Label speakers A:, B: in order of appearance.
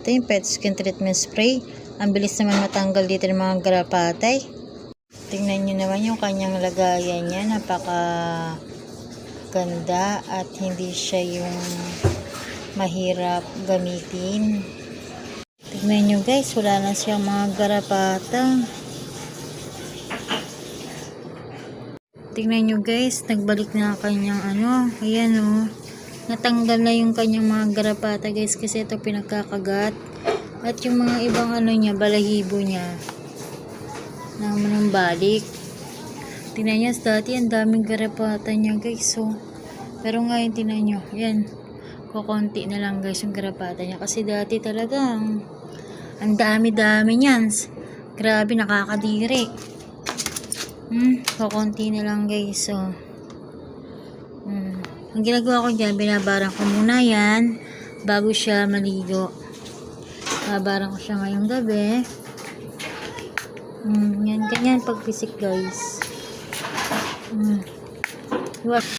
A: Ito yung pet skin treatment spray. Ang bilis naman matanggal dito ng mga garapatay. Tingnan nyo naman yung kanyang lagayan niya. Napaka ganda at hindi siya yung mahirap gamitin. Tingnan nyo guys, wala na siyang mga garapata. Tingnan nyo guys, nagbalik na ang kanyang ano. Ayan o. Oh. Natanggal na yung kanyang mga garapata guys kasi ito pinagkakagat. At yung mga ibang ano niya, balahibo niya. Naman ang balik. Tingnan nyo, dati ang daming garapata niya guys. So, pero ngayon tingnan nyo, yan. Kukunti na lang guys yung garapata niya. Kasi dati talagang ang dami-dami niyan. Grabe, nakakadiri. Hmm, kukunti na lang guys. So. Ang ginagawa ko dyan, binabarang ko muna yan bago siya maligo. Babarang ko siya ngayong gabi. Hmm, yan, ganyan pag-pisik guys. Hmm. Iwas-